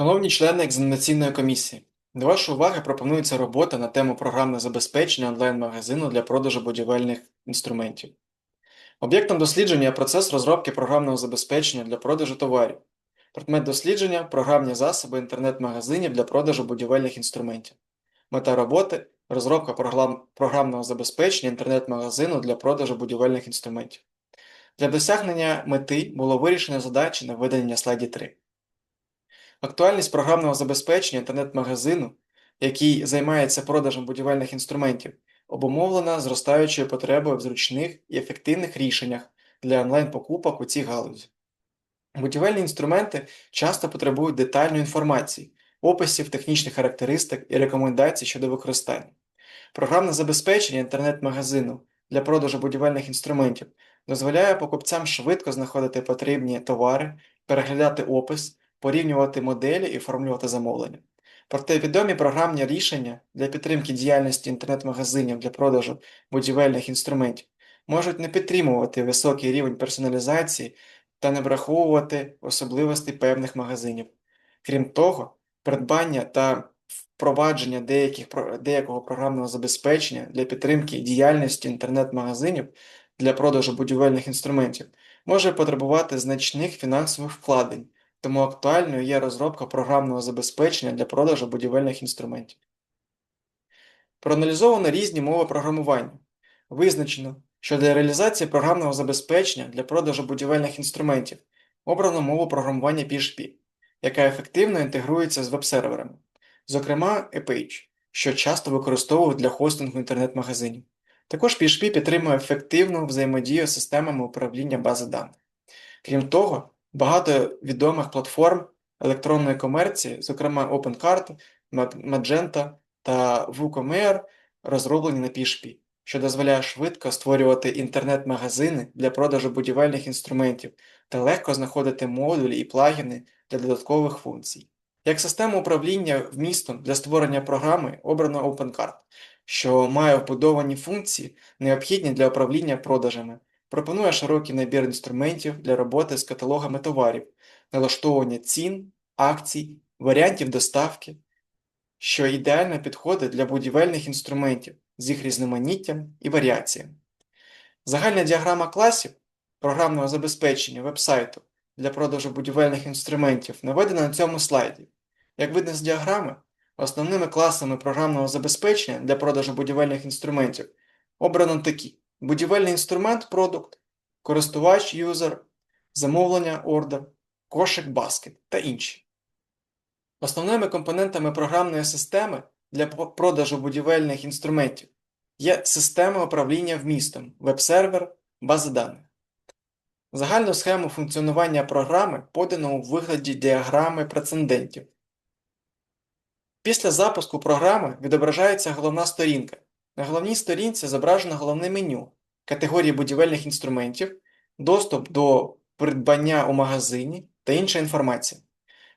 Шановні члени екзаменаційної комісії, до вашої уваги пропонується робота на тему програмне забезпечення онлайн-магазину для продажу будівельних інструментів. Об'єктом дослідження є процес розробки програмного забезпечення для продажу товарів. Предмет дослідження програмні засоби інтернет-магазинів для продажу будівельних інструментів. Мета роботи розробка програм- програмного забезпечення інтернет-магазину для продажу будівельних інструментів. Для досягнення мети було вирішено задачі на видані на слайді 3. Актуальність програмного забезпечення інтернет-магазину, який займається продажем будівельних інструментів, обумовлена зростаючою потребою в зручних і ефективних рішеннях для онлайн-покупок у цій галузі. Будівельні інструменти часто потребують детальної інформації, описів технічних характеристик і рекомендацій щодо використання. Програмне забезпечення інтернет-магазину для продажу будівельних інструментів дозволяє покупцям швидко знаходити потрібні товари, переглядати опис, порівнювати моделі і оформлювати замовлення. Проте відомі програмні рішення для підтримки діяльності інтернет-магазинів для продажу будівельних інструментів можуть не підтримувати високий рівень персоналізації та не враховувати особливостей певних магазинів. Крім того, придбання та впровадження деяких, деякого програмного забезпечення для підтримки діяльності інтернет-магазинів для продажу будівельних інструментів може потребувати значних фінансових вкладень, тому актуальною є розробка програмного забезпечення для продажу будівельних інструментів. Проаналізовано різні мови програмування. Визначено, що для реалізації програмного забезпечення для продажу будівельних інструментів обрано мову програмування PHP, яка ефективно інтегрується з веб-серверами, зокрема EPH, що часто використовують для хостингу інтернет-магазинів. Також PHP підтримує ефективну взаємодію з системами управління бази даних. Крім того, багато відомих платформ електронної комерції, зокрема OpenCart, Mag- Magenta та WooCommerce, розроблені на PHP, що дозволяє швидко створювати інтернет-магазини для продажу будівельних інструментів та легко знаходити модулі і плагіни для додаткових функцій. Як система управління вмістом для створення програми обрано OpenCart, що має вбудовані функції, необхідні для управління продажами, пропонує широкий набір інструментів для роботи з каталогами товарів, налаштовування цін, акцій, варіантів доставки, що ідеально підходить для будівельних інструментів з їх різноманіттям і варіаціями. Загальна діаграма класів програмного забезпечення вебсайту для продажу будівельних інструментів наведена на цьому слайді. Як видно з діаграми, основними класами програмного забезпечення для продажу будівельних інструментів обрано такі: будівельний інструмент продукт, користувач юзер, замовлення ордер, кошик баскет та інші. Основними компонентами програмної системи для продажу будівельних інструментів є система управління вмістом, веб-сервер, бази даних. Загальну схему функціонування програми подано у вигляді діаграми прецедентів. Після запуску програми відображається головна сторінка. На головній сторінці зображено головне меню, категорії будівельних інструментів, доступ до придбання у магазині та інша інформація.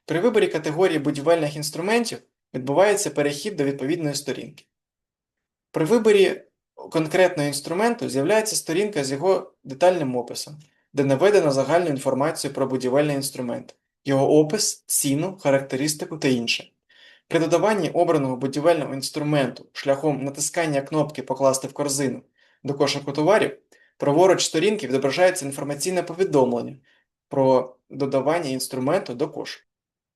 При виборі категорії будівельних інструментів відбувається перехід до відповідної сторінки. При виборі конкретного інструменту з'являється сторінка з його детальним описом, де наведено загальну інформацію про будівельний інструмент, його опис, ціну, характеристику та інше. При додаванні обраного будівельного інструменту шляхом натискання кнопки Покласти в корзину до кошику товарів, праворуч сторінки відображається інформаційне повідомлення про додавання інструменту до кошику.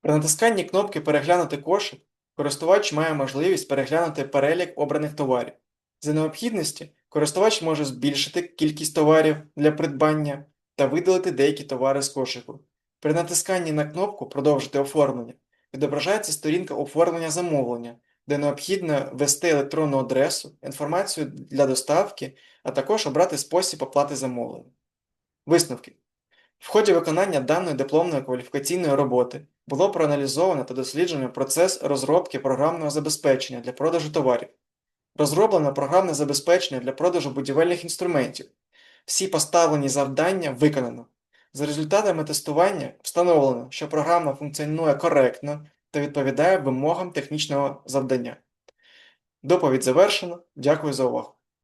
При натисканні кнопки Переглянути кошик користувач має можливість переглянути перелік обраних товарів. За необхідності користувач може збільшити кількість товарів для придбання та видалити деякі товари з кошику. При натисканні на кнопку Продовжити оформлення відображається сторінка оформлення замовлення, де необхідно ввести електронну адресу, інформацію для доставки, а також обрати спосіб оплати замовлення. Висновки. В ході виконання даної дипломної кваліфікаційної роботи було проаналізовано та досліджено процес розробки програмного забезпечення для продажу товарів. Розроблено програмне забезпечення для продажу будівельних інструментів. Всі поставлені завдання виконано. За результатами тестування встановлено, що програма функціонує коректно та відповідає вимогам технічного завдання. Доповідь завершено. Дякую за увагу.